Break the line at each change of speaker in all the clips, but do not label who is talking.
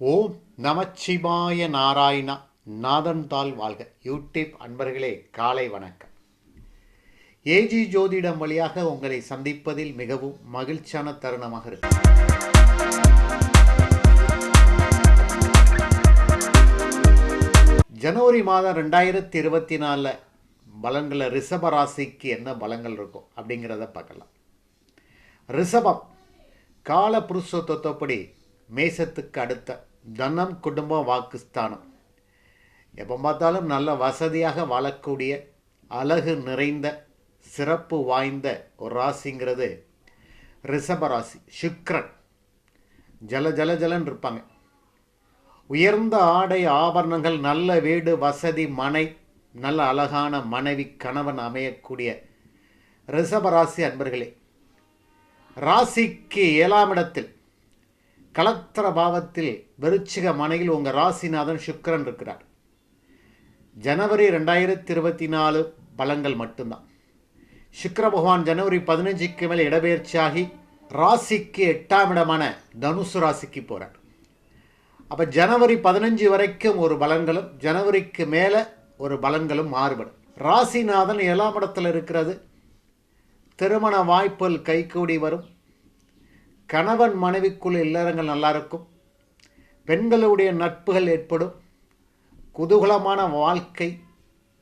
ஓம் நமச்சிவாய நாராயணா நாதன்தால் வாழ்க. யூடியூப் அன்பர்களே காலை வணக்கம். ஏஜி ஜோதிடம் வழியாக உங்களை சந்திப்பதில் மிகவும் மகிழ்ச்சியான தருணமாக இருக்கு. ஜனவரி மாதம் ரெண்டாயிரத்தி இருபத்தி நாலில் பலன்களை ரிஷப ராசிக்கு என்ன பலங்கள் இருக்கும் அப்படிங்கிறத பார்க்கலாம். ரிஷபம் கால புருஷத்துவப்படி மேசத்துக்கு அடுத்த தனம் குடும்பம் வாக்குஸ்தானம். எப்போ பார்த்தாலும் நல்ல வசதியாக வாழக்கூடிய அழகு நிறைந்த சிறப்பு வாய்ந்த ஒரு ராசிங்கிறது ரிஷபராசி சுக்ரன் ஜல ஜல ஜலன்னு இருப்பாங்க. உயர்ந்த ஆடை ஆபரணங்கள் நல்ல வீடு வசதி மனை நல்ல அழகான மனைவி கணவன் அமையக்கூடிய ரிஷபராசி அன்பர்களே ராசிக்கு ஏழாம் இடத்தில் கலத்திர பாவத்தில் விருச்சிக மனையில் உங்கள் ராசிநாதன் சுக்கரன் இருக்கிறார். ஜனவரி ரெண்டாயிரத்தி இருபத்தி நாலு பலங்கள் மட்டும்தான். சுக்கர பகவான் ஜனவரி பதினஞ்சுக்கு மேல் இடப்பெயர்ச்சியாகி ராசிக்கு எட்டாம் இடமான தனுசு ராசிக்கு போகிறார் அப்போ ஜனவரி பதினஞ்சு வரைக்கும் ஒரு பலன்களும் ஜனவரிக்கு மேலே ஒரு பலன்களும் மாறுபடும். ராசிநாதன் ஏழாம் இடத்துல இருக்கிறது. திருமண வாய்ப்புகள் கைகூடி வரும். கணவன் மனைவிக்குள் இல்லறங்கள் நல்லா இருக்கும் பெண்களுடைய நட்புகள் ஏற்படும். குதூகலமான வாழ்க்கை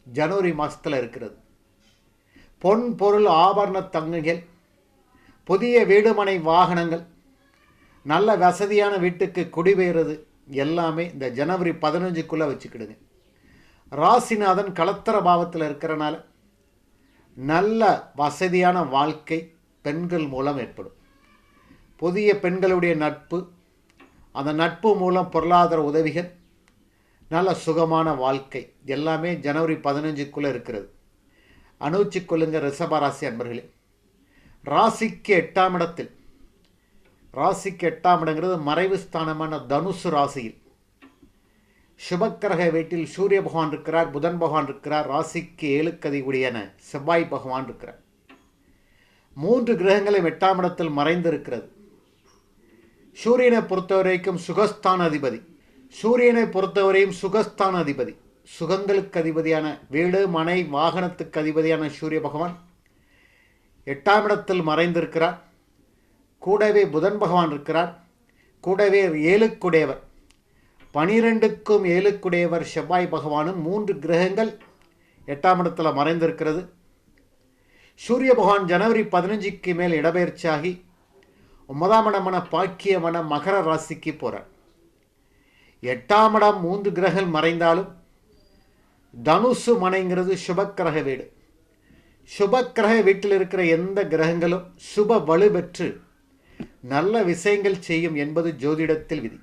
ஜனவரி மாதத்தில் இருக்கிறது. பொன் பொருள் ஆபரண தங்குகள் புதிய வீடுமனை வாகனங்கள் நல்ல வசதியான வீட்டுக்கு குடிபெயர்றது எல்லாமே இந்த ஜனவரி பதினஞ்சுக்குள்ளே வச்சுக்கிடுங்க. ராசிநாதன் கலத்தர பாவத்தில் இருக்கிறனால நல்ல வசதியான வாழ்க்கை பெண்கள் மூலம் ஏற்படும். புதிய பெண்களுடைய நட்பு அந்த நட்பு மூலம் பொருளாதார உதவிகள் நல்ல சுகமான வாழ்க்கை எல்லாமே ஜனவரி பதினஞ்சுக்குள்ளே இருக்கிறது. அனுச்சி கொள்ளுங்க ரிஷபராசி அன்பர்களே ராசிக்கு எட்டாம் இடத்தில் ராசிக்கு எட்டாம் இடங்கிறது மறைவு ஸ்தானமான தனுசு ராசியில். சுபக்கிரக வீட்டில் சூரிய பகவான் இருக்கிறார் புதன் பகவான் இருக்கிறார் ராசிக்கு ஏழுக்கதி செவ்வாய் பகவான் இருக்கிறார். மூன்று கிரகங்களும் எட்டாம் இடத்தில் மறைந்திருக்கிறது. சூரியனை பொறுத்தவரைக்கும் சுகஸ்தான அதிபதி சூரியனை பொறுத்தவரையும் சுகஸ்தான அதிபதி சுகங்களுக்கு அதிபதியான வீடு மனை வாகனத்துக்கு அதிபதியான சூரிய பகவான். எட்டாம் இடத்தில் மறைந்திருக்கிறார். கூடவே புதன் பகவான் இருக்கிறார். கூடவே ஏழுக்குடையவர். பனிரெண்டுக்கும் ஏழுக்குடையவர் செவ்வாய் பகவானும் மூன்று கிரகங்கள் எட்டாம் இடத்தில் மறைந்திருக்கிறது. சூரிய பகவான் ஜனவரி பதினஞ்சுக்கு மேல் இடப்பெயர்ச்சியாகி ஒன்பதாம் இடமான பாக்கியமான மகர ராசிக்கு போகிறார் எட்டாம் இடம் மூன்று கிரகங்கள் மறைந்தாலும் தனுசு மனைங்கிறது சுபக்கிரக வீடு. சுபக்கிரக வீட்டில் இருக்கிற எந்த கிரகங்களும் சுப வலு பெற்று நல்ல விஷயங்கள் செய்யும் என்பது ஜோதிடத்தில் விதி.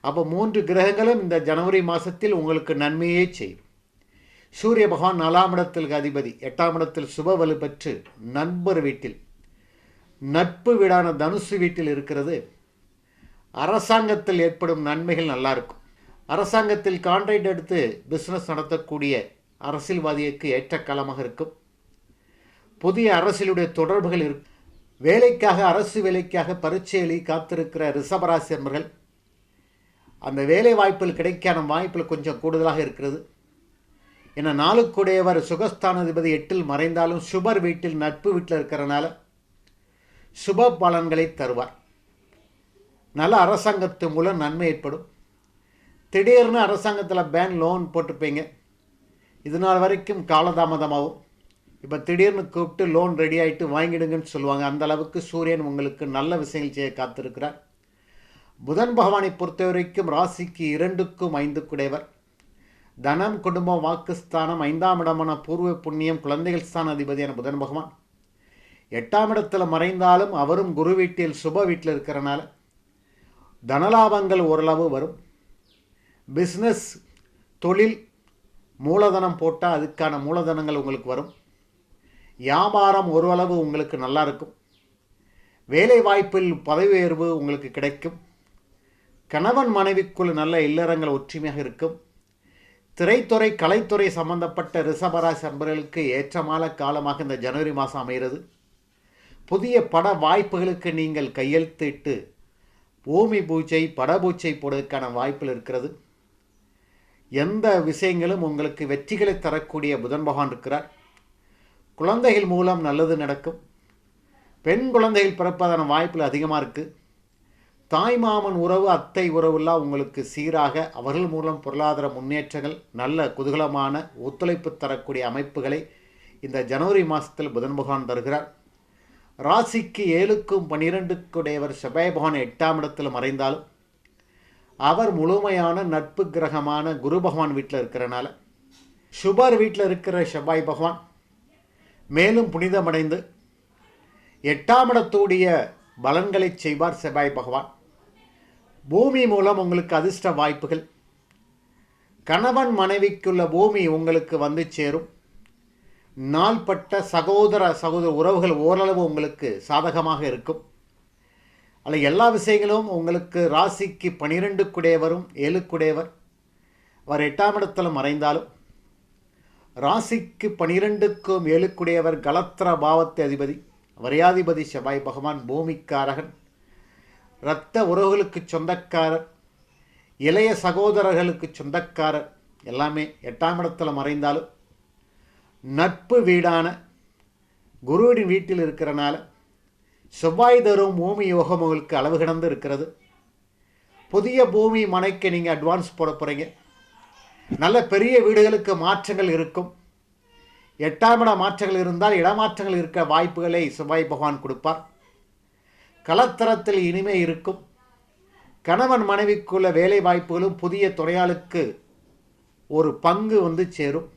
அப்போ மூன்று கிரகங்களும் இந்த ஜனவரி மாதத்தில் உங்களுக்கு நன்மையே செய்யும். சூரிய பகவான் நாலாம் இடத்தில் அதிபதி எட்டாம் இடத்தில் சுப வலு பெற்று நண்பர் வீட்டில் நட்பு வீடான தனுசு வீட்டில் இருக்கிறது. அரசாங்கத்தில் ஏற்படும் நன்மைகள் நல்லா இருக்கும் அரசாங்கத்தில் கான்ட்ராக்ட் எடுத்து பிஸ்னஸ் நடத்தக்கூடிய அரசியல்வாதிக்கு ஏற்ற காலமாக இருக்கும். புதிய அரசியலுடைய தொடர்புகள் இருக்கும் வேலைக்காக அரசு வேலைக்காக பரீட்சை எழுதி காத்திருக்கிற ரிஷபராசி அன்பர்கள் அந்த வேலை வாய்ப்பில் கிடைக்கான வாய்ப்பில் கொஞ்சம் கூடுதலாக இருக்கிறது. ஏன்னா நாளுக்குடையவர் சுகஸ்தானாதிபதி எட்டில் மறைந்தாலும் சுபர் வீட்டில் நட்பு வீட்டில் இருக்கிறனால சுப பலன்களை தருவார். நல்ல அரசாங்கத்து மூலம் நன்மை ஏற்படும். திடீர்னு அரசாங்கத்தில் பேங்க் லோன் போட்டிருப்பீங்க இது நாள் வரைக்கும் காலதாமதமாகும். இப்போ திடீர்னு கூப்பிட்டு லோன் ரெடி ஆகிட்டு வாங்கிடுங்கன்னு சொல்லுவாங்க. அந்த அளவுக்கு சூரியன் உங்களுக்கு நல்ல விஷயங்கள் செய்ய காத்திருக்கிறார். புதன் பகவானை பொறுத்த வரைக்கும் ராசிக்கு இரண்டுக்கும் ஐந்து குடைவர் தனம் குடும்பம் வாக்குஸ்தானம் ஐந்தாம் இடமான பூர்வ புண்ணியம் குழந்தைகள் ஸ்தான அதிபதியான புதன் பகவான். எட்டாம் இடத்துல மறைந்தாலும் அவரும் குரு வீட்டில் சுப வீட்டில் இருக்கிறனால தனலாபங்கள் ஓரளவு வரும். பிஸ்னஸ் தொழில் மூலதனம் போட்டால் அதுக்கான மூலதனங்கள் உங்களுக்கு வரும். வியாபாரம் ஓரளவு உங்களுக்கு நல்லா இருக்கும். வேலை வாய்ப்பில் பதவி உயர்வு உங்களுக்கு கிடைக்கும். கணவன் மனைவிக்குள் நல்ல இல்லறங்கள் ஒற்றுமையாக இருக்கும். திரைத்துறை கலைத்துறை சம்பந்தப்பட்ட ரிஷபராசி அன்பர்களுக்கு ஏற்றமான காலமாக இந்த ஜனவரி மாதம் அமைகிறது. புதிய பட வாய்ப்புகளுக்கு நீங்கள் கையெழுத்திட்டு பூமி பூஜை படபூச்சை போடுவதற்கான வாய்ப்பில் இருக்கிறது. எந்த விஷயங்களும் உங்களுக்கு வெற்றிகளை தரக்கூடிய புதன் பகவான் இருக்கிறார். குழந்தைகள் மூலம் நல்லது நடக்கும். பெண் குழந்தைகள் பிறப்பதான வாய்ப்புகள் அதிகமாக இருக்குது தாய் மாமன் உறவு அத்தை உறவுலாம் உங்களுக்கு சீராக அவர்கள் மூலம் பொருளாதார முன்னேற்றங்கள் நல்ல குதூகலமான ஒத்துழைப்பு தரக்கூடிய அமைப்புகளை இந்த ஜனவரி மாதத்தில் புதன் பகவான் தருகிறார். ராசிக்கு ஏழுக்கும் பனிரெண்டுக்குடையவர் செவ்வாய் பகவான் எட்டாம் இடத்தில் மறைந்தாலும் அவர் முழுமையான நட்பு கிரகமான குரு பகவான் வீட்டில் இருக்கிறனால சுபர் வீட்டில் இருக்கிற செவ்வாய் பகவான் மேலும் புனிதமடைந்து எட்டாம் இடத்துடைய பலன்களை செய்வார் செவ்வாய் பகவான். பூமி மூலம் உங்களுக்கு அதிர்ஷ்ட வாய்ப்புகள். கணவன் மனைவிக்குள்ள பூமி உங்களுக்கு வந்து சேரும். நாள்பட்ட சகோதர சகோதர உறவுகள் ஓரளவு உங்களுக்கு சாதகமாக இருக்கும். அதில் எல்லா விஷயங்களும் உங்களுக்கு ராசிக்கு பனிரெண்டு குடையவரும் ஏழு குடையவர் அவர் எட்டாம் இடத்திலும் மறைந்தாலும் ராசிக்கு பனிரெண்டுக்கும் ஏழுக்குடையவர் கலத்திர பாவத்தை அதிபதி வரையாதிபதி செவ்வாய் பகவான் பூமிக்காரகன் இரத்த உறவுகளுக்கு சொந்தக்காரர் இளைய சகோதரர்களுக்கு சொந்தக்காரர் எல்லாமே எட்டாம் இடத்தில் மறைந்தாலும் நட்பு வீடான குருவின் வீட்டில் இருக்கிறனால செவ்வாய் தரும் பூமி யோகம் உங்களுக்கு அளவு கிடந்து இருக்கிறது. புதிய பூமி மனைக்கு நீங்கள் அட்வான்ஸ் போட போகிறீங்க நல்ல பெரிய வீடுகளுக்கு மாற்றங்கள் இருக்கும். எட்டாம் இட மாற்றங்கள் இருந்தால் இடமாற்றங்கள் இருக்க வாய்ப்புகளை செவ்வாய் பகவான் கொடுப்பார். கலத்தரத்தில் இனிமே இருக்கும். கணவன் மனைவிக்குள்ள வேலை வாய்ப்புகளும் புதிய துறையாளுக்கு ஒரு பங்கு வந்து சேரும்.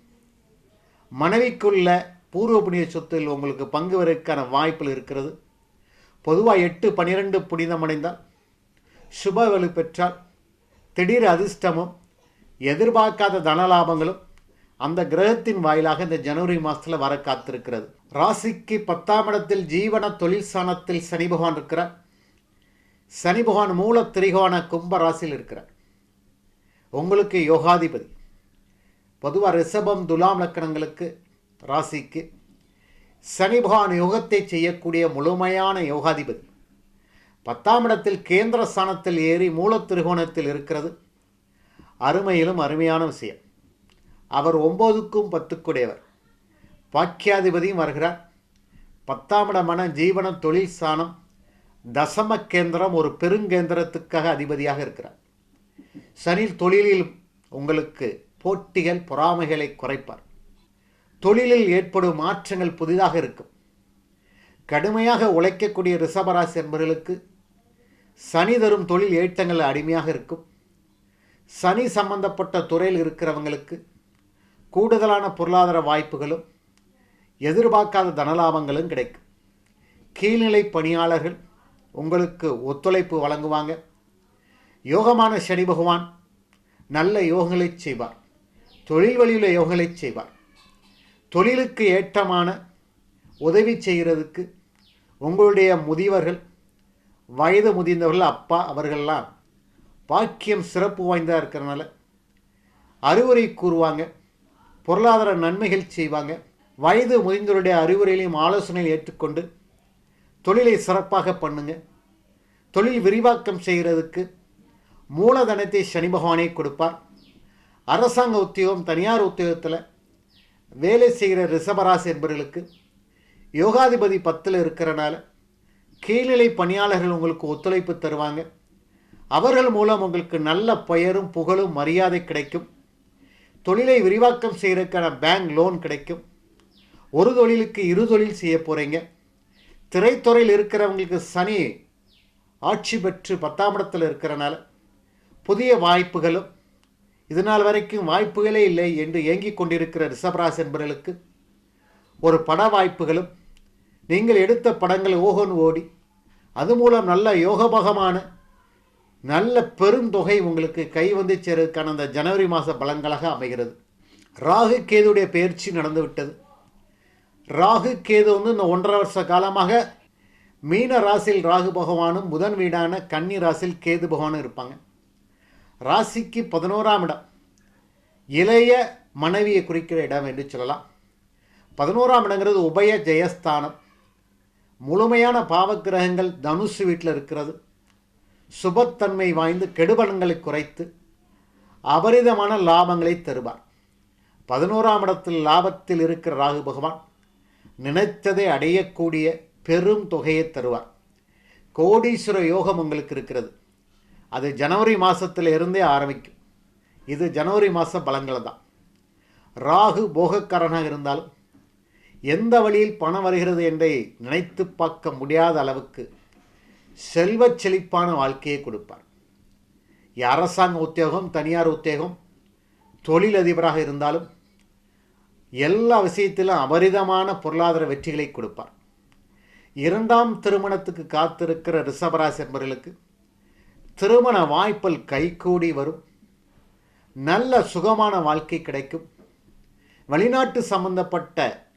மனைவிக்குள்ள பூர்வ புண்ணிய சொத்தில் உங்களுக்கு பங்கு வருவதற்கான வாய்ப்புகள் இருக்கிறது. பொதுவாக எட்டு பனிரெண்டு புனிதமடைந்தால் சுப வலு பெற்றால் திடீர் அதிர்ஷ்டமும் எதிர்பார்க்காத தனலாபங்களும் அந்த கிரகத்தின் வாயிலாக இந்த ஜனவரி மாதத்தில் வர காத்திருக்கிறது. ராசிக்கு பத்தாம் இடத்தில் ஜீவன தொழில் சாணத்தில் சனி பகவான் இருக்கிறார். சனி பகவான் மூல திரிகோண கும்ப ராசியில் இருக்கிறார். உங்களுக்கு யோகாதிபதி. பொதுவாக ரிஷபம் துலாம் லக்கணங்களுக்கு ராசிக்கு சனி பகவான் யோகத்தை செய்யக்கூடிய முழுமையான யோகாதிபதி. பத்தாம் இடத்தில் கேந்திர ஸ்தானத்தில் ஏறி மூல திருகோணத்தில் இருக்கிறது. அருமையிலும் அருமையான விஷயம். அவர் ஒம்போதுக்கும் பத்துக்குடையவர். பாக்கியாதிபதியும் வருகிறார். பத்தாம் இடமான ஜீவன தொழில் ஸ்தானம் தசம கேந்திரம் ஒரு பெருங்கேந்திரத்துக்காக அதிபதியாக இருக்கிறார். சனி தொழிலில் உங்களுக்கு போட்டிகள் பொறாமைகளை குறைப்பார். தொழிலில் ஏற்படும் மாற்றங்கள் புதிதாக இருக்கும். கடுமையாக உழைக்கக்கூடிய ரிஷபராசி என்பவர்களுக்கு சனி தரும் தொழில் ஏற்றங்கள் அடிமையாக இருக்கும். சனி சம்பந்தப்பட்ட துறையில் இருக்கிறவங்களுக்கு கூடுதலான பொருளாதார வாய்ப்புகளும் எதிர்பார்க்காத தனலாபங்களும் கிடைக்கும். கீழ்நிலை பணியாளர்கள் உங்களுக்கு ஒத்துழைப்பு வழங்குவாங்க. யோகமான சனி பகவான் நல்ல யோகங்களை செய்வார். தொழில் வழியுள்ள யோகங்களை செய்வார். தொழிலுக்கு ஏற்றமான உதவி செய்கிறதுக்கு உங்களுடைய முதியவர்கள் வயது முதிர்ந்தவர்கள் அப்பா அவர்கள்லாம் பாக்கியம் சிறப்பு வாய்ந்ததாக இருக்கிறனால அறிவுரை கூறுவாங்க பொருளாதார நன்மைகள் செய்வாங்க. வயது முதிர்ந்தவருடைய அறிவுரைகளையும் ஆலோசனையில் ஏற்றுக்கொண்டு தொழிலை சிறப்பாக பண்ணுங்க. தொழில் விரிவாக்கம் செய்கிறதுக்கு மூலதனத்தை சனி பகவானே கொடுப்பார். அரசாங்க உத்தியோகம் தனியார் உத்தியோகத்தில் வேலை செய்கிற ரிஷபராசி என்பவர்களுக்கு யோகாதிபதி பத்தில் இருக்கிறனால கீழ்நிலை பணியாளர்கள் உங்களுக்கு ஒத்துழைப்பு தருவாங்க. அவர்கள் மூலம் உங்களுக்கு நல்ல பெயரும் புகழும் மரியாதை கிடைக்கும். தொழிலை விரிவாக்கம் செய்கிறதுக்கான பேங்க் லோன் கிடைக்கும். ஒரு தொழிலுக்கு இரு தொழில் செய்ய போகிறீங்க திரைத்துறையில் இருக்கிறவங்களுக்கு சனி ஆட்சி பெற்று பத்தாம் இடத்தில் இருக்கிறனால புதிய வாய்ப்புகளும் இது நாள் வரைக்கும் வாய்ப்புகளே இல்லை என்று ஏங்கிக் கொண்டிருக்கிற ரிஷபராசி என்பவர்களுக்கு ஒரு பட வாய்ப்புகளும் நீங்கள் எடுத்த படங்கள் ஓகன் ஓடி அது மூலம் நல்ல யோகபகமான நல்ல பெருந்தொகை உங்களுக்கு கை வந்து சேருவதற்கான அந்த ஜனவரி மாத பலன்களாக அமைகிறது. ராகு கேதுடைய பயிற்சி நடந்துவிட்டது. ராகு கேது வந்து இந்த ஒன்றரை வருஷ காலமாக மீன ராசியில் ராகு பகவானும் புதன் வீடான கன்னி ராசியில் கேது பகவானும் இருப்பாங்க. ராசிக்கு பதினோராம் இடம். இளைய மனைவியை குறிக்கிற இடம் என்று சொல்லலாம். பதினோராம் இடங்கிறது உபய ஜெயஸ்தானம். முழுமையான பாவக்கிரகங்கள் தனுசு வீட்டில் இருக்கிறது. சுபத்தன்மை வாய்ந்து கெடுபலன்களை குறைத்து அபரிதமான லாபங்களை தருவார். பதினோராம் இடத்தில் லாபத்தில் இருக்கிற ராகு பகவான் நினைத்ததை அடையக்கூடிய பெரும் தொகையை தருவார். கோடீஸ்வர யோகம் உங்களுக்கு இருக்கிறது. அது ஜனவரி மாதத்தில் இருந்தே ஆரம்பிக்கும். இது ஜனவரி மாத பலங்கள் தான் ராகு போகக்காரனாக இருந்தாலும் எந்த வழியில் பணம் வருகிறது என்றை நினைத்து பார்க்க முடியாத அளவுக்கு செல்வச் செழிப்பான வாழ்க்கையை கொடுப்பார். அரசாங்க உத்தியோகம் தனியார் உத்தியோகம் தொழிலதிபராக இருந்தாலும் எல்லா விஷயத்திலும் அபரிதமான பொருளாதார வெற்றிகளை கொடுப்பார். இரண்டாம் திருமணத்துக்கு காத்திருக்கிற ரிஷபராசி என்பவர்களுக்கு திருமண வாய்ப்பில் கைகூடி வரும். நல்ல சுகமான வாழ்க்கை கிடைக்கும். வெளிநாட்டு சம்பந்தப்பட்ட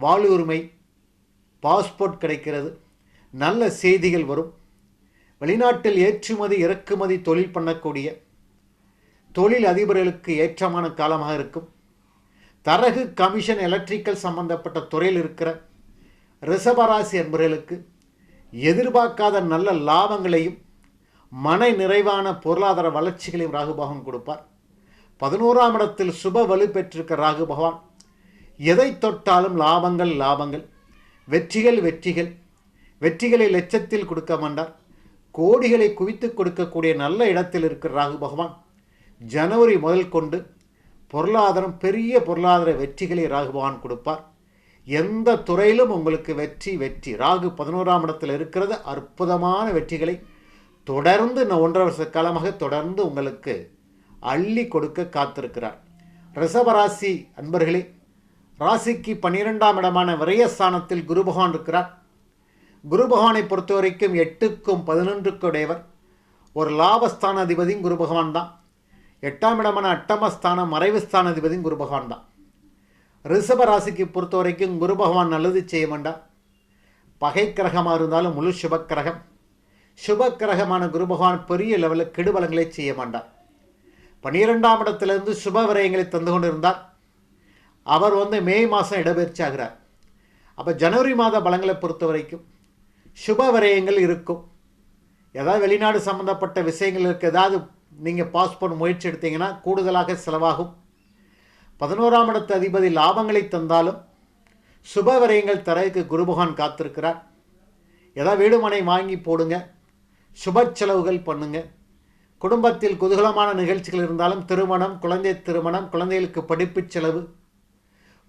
வாழ்வுரிமை பாஸ்போர்ட் கிடைக்கிறது. நல்ல செய்திகள் வரும். வெளிநாட்டில் ஏற்றுமதி இறக்குமதி தொழில் பண்ணக்கூடிய தொழில் அதிபர்களுக்கு ஏற்றமான காலமாக இருக்கும். தரகு கமிஷன் எலக்ட்ரிக்கல் சம்பந்தப்பட்ட துறையில் இருக்கிற ரிஷபராசி என்பவர்களுக்கு எதிர்பார்க்காத நல்ல லாபங்களையும் மன நிறைவான பொருளாதார வளர்ச்சிகளையும் ராகு பகவான் கொடுப்பார். பதினோராம் இடத்தில் சுப வலு பெற்றிருக்க ராகு பகவான். எதை தொட்டாலும் லாபங்கள் லாபங்கள். வெற்றிகள் வெற்றிகள். வெற்றிகளை லட்சத்தில் கொடுக்க மாட்டார். கோடிகளை குவித்து கொடுக்கக்கூடிய நல்ல இடத்தில் இருக்கிற ராகு பகவான். ஜனவரி முதல் கொண்டு பொருளாதாரம் பெரிய பொருளாதார வெற்றிகளை ராகு பகவான் கொடுப்பார். எந்த துறையிலும் உங்களுக்கு வெற்றி வெற்றி. ராகு பதினோராம் இடத்தில் இருக்கிறது அற்புதமான வெற்றிகளை தொடர்ந்து நான் ஒன்றரை வருஷ காலமாக தொடர்ந்து உங்களுக்கு அள்ளி கொடுக்க காத்திருக்கிறார். ரிஷபராசி அன்பர்களே ராசிக்கு பன்னிரெண்டாம் இடமான விரயஸ்தானத்தில் குரு பகவான் இருக்கிறார். குரு பகவானை பொறுத்த வரைக்கும் எட்டுக்கும் பதினொன்றுக்கும் உடையவர். ஒரு லாபஸ்தான அதிபதியும் குரு பகவான் தான். எட்டாம் இடமான அட்டமஸ்தான மறைவு ஸ்தான அதிபதியும் குரு பகவான் தான். ரிஷப ராசிக்கு பொறுத்த வரைக்கும் குரு பகவான் நல்லது செய்ய வேண்டாம் பகை கிரகமாக இருந்தாலும் முழு சுபக்கிரகம் சுப கிரகமான குரு பகவான் பெரிய லெவலில் கெடுபலங்களை செய்ய மாட்டார். பன்னிரெண்டாம் இடத்திலிருந்து சுப விரயங்களை தந்து கொண்டிருந்தார். அவர் வந்து மே மாதம் இடப்பெயர்ச்சி ஆகிறார் அப்போ ஜனவரி மாத பலங்களை பொறுத்த வரைக்கும் சுப விரயங்கள் இருக்கும். ஏதாவது வெளிநாடு சம்மந்தப்பட்ட விஷயங்கள் இருக்குது ஏதாவது நீங்கள் பாஸ்போர்ட் முயற்சி எடுத்தீங்கன்னா கூடுதலாக செலவாகும். பதினோராம் இடத்து அதிபதி லாபங்களை தந்தாலும் சுப விரயங்கள் தரவுக்கு குருபகான் காத்திருக்கிறார். ஏதாவது வீடுமனை வாங்கி போடுங்க. சுப செலவுகள் பண்ணுங்க. குடும்பத்தில் குதூகலமான நிகழ்ச்சிகள் இருந்தாலும் திருமணம் குழந்தை திருமணம் குழந்தைகளுக்கு படிப்பு செலவு.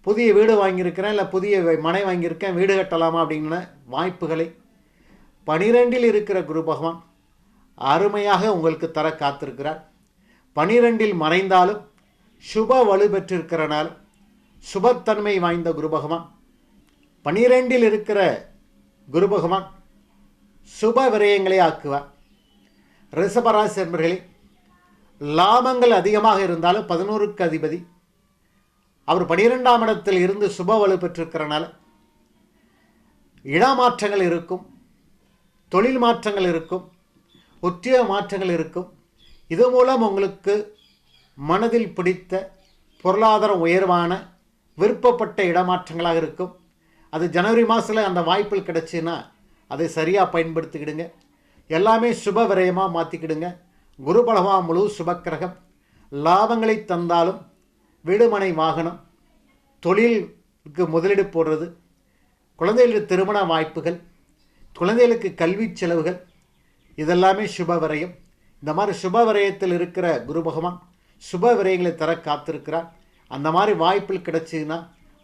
புதிய வீடு வாங்கியிருக்கிறேன் இல்லை புதிய மனை வாங்கியிருக்கேன் வீடு கட்டலாமா அப்படிங்கிற வாய்ப்புகளை. பனிரெண்டில் இருக்கிற குரு பகவான் அருமையாக உங்களுக்கு தர காத்திருக்கிறார். பனிரெண்டில் மறைந்தாலும் சுப வலு பெற்றிருக்கிறனால் சுபத்தன்மை வாய்ந்த குரு பகவான். பனிரெண்டில் இருக்கிற குரு பகவான் சுப விரயங்களை ஆக்குவார் ரிஷபராசி என்பர்களே லாபங்கள் அதிகமாக இருந்தாலும் பதினோருக்கு அதிபதி. அவர் பனிரெண்டாம் இடத்தில் இருந்து சுப வலு பெற்றிருக்கிறனால இடமாற்றங்கள் இருக்கும் தொழில் மாற்றங்கள் இருக்கும் உத்தியோக மாற்றங்கள் இருக்கும். இது மூலம் உங்களுக்கு மனதில் பிடித்த பொருளாதார உயர்வான விருப்பப்பட்ட இடமாற்றங்களாக இருக்கும். அது ஜனவரி மாதத்தில் அந்த வாய்ப்பில் கிடைச்சின்னா அதை சரியாக பயன்படுத்திக்கிடுங்க. எல்லாமே சுப விரயமாக மாற்றிக்கிடுங்க குரு பலமா முழு சுபக்கிரகம். லாபங்களை தந்தாலும் வீடுமனை வாகனம் தொழிலுக்கு முதலீடு போடுறது குழந்தைகளுக்கு திருமண வாய்ப்புகள் குழந்தைகளுக்கு கல்வி செலவுகள் இதெல்லாமே சுப விரயம். இந்த மாதிரி சுப விரயத்தில் இருக்கிற குரு பகவான் சுப விரயங்களை தர காத்திருக்கிறார். அந்த மாதிரி வாய்ப்பில் கிடச்சிதுன்னா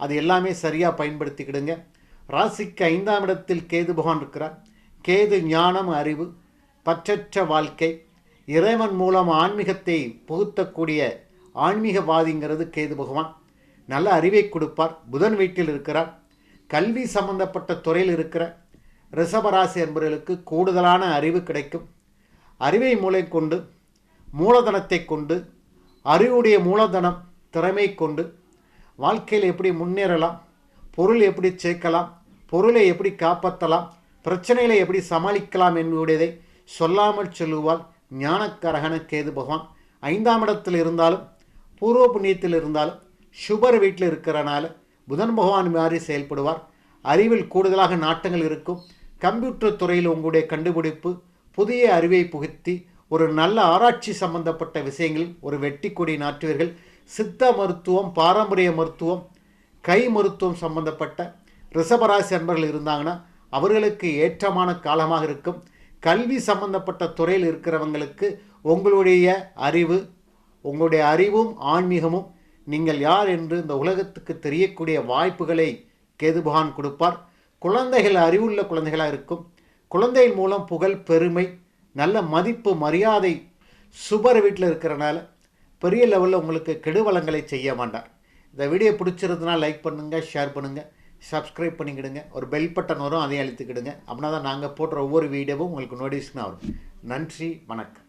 அது எல்லாமே சரியாக பயன்படுத்திக்கிடுங்க. ராசிக்கு ஐந்தாம் இடத்தில் கேது பகவான் இருக்கிறார். கேது ஞானம் அறிவு பற்றற்ற வாழ்க்கை இறைவன் மூலம் ஆன்மீகத்தை புகுத்தக்கூடிய ஆன்மீகவாதிங்கிறது கேது பகவான். நல்ல அறிவை கொடுப்பார். புதன் வீட்டில் இருக்கிறார். கல்வி சம்பந்தப்பட்ட துறையில் இருக்கிற ரிஷபராசி என்பவர்களுக்கு கூடுதலான அறிவு கிடைக்கும். அறிவை மூளை கொண்டு மூலதனத்தை கொண்டு அறிவுடைய மூலதனம் திறமை கொண்டு வாழ்க்கையில் எப்படி முன்னேறலாம் பொருள் எப்படி சேர்க்கலாம் பொருளை எப்படி காப்பாற்றலாம் பிரச்சனைகளை எப்படி சமாளிக்கலாம் என்பதை சொல்லாமல் சொல்லுவால் ஞானக்கரகன கேது பகவான். ஐந்தாம் இடத்தில் இருந்தாலும் பூர்வ புண்ணியத்தில் இருந்தாலும் சுபர் வீட்டில் இருக்கிறனால புதன் பகவான் மாதிரி செயல்படுவார். அறிவில் கூடுதலாக நாட்டங்கள் இருக்கும். கம்ப்யூட்டர் துறையில் உங்களுடைய கண்டுபிடிப்பு புதிய அறிவை புகுத்தி ஒரு நல்ல ஆராய்ச்சி சம்பந்தப்பட்ட விஷயங்களில் ஒரு வெட்டி கொடி நாட்டுவீர்கள். சித்த மருத்துவம் பாரம்பரிய மருத்துவம் கை மருத்துவம் சம்பந்தப்பட்ட ரிஷபராசி அன்பர்கள் இருந்தாங்கன்னா அவர்களுக்கு ஏற்றமான காலமாக இருக்கும். கல்வி சம்பந்தப்பட்ட துறையில் இருக்கிறவங்களுக்கு உங்களுடைய அறிவு உங்களுடைய அறிவும் ஆன்மீகமும் நீங்கள் யார் என்று இந்த உலகத்துக்கு தெரியக்கூடிய வாய்ப்புகளை கேதுபகான் கொடுப்பார். குழந்தைகள் அறிவுள்ள குழந்தைகளாக இருக்கும். குழந்தையின் மூலம் புகழ் பெருமை நல்ல மதிப்பு மரியாதை சுபர் வீட்டில் இருக்கிறனால பெரிய லெவலில் உங்களுக்கு கெடுவளங்களை செய்ய மாட்டார். இந்த வீடியோ பிடிச்சிருந்தனா லைக் பண்ணுங்கள் ஷேர் பண்ணுங்கள் சப்ஸ்கிரைப் பண்ணிக்கிடுங்க. ஒரு பெல் பட்டன் வரும் அதையும் அழுத்திக்கிடுங்க. அப்படின்னா தான் நாங்கள் போடுற ஒவ்வொரு வீடியோவும் உங்களுக்கு நோட்டிஃபிகேஷன் வரும். நன்றி வணக்கம்.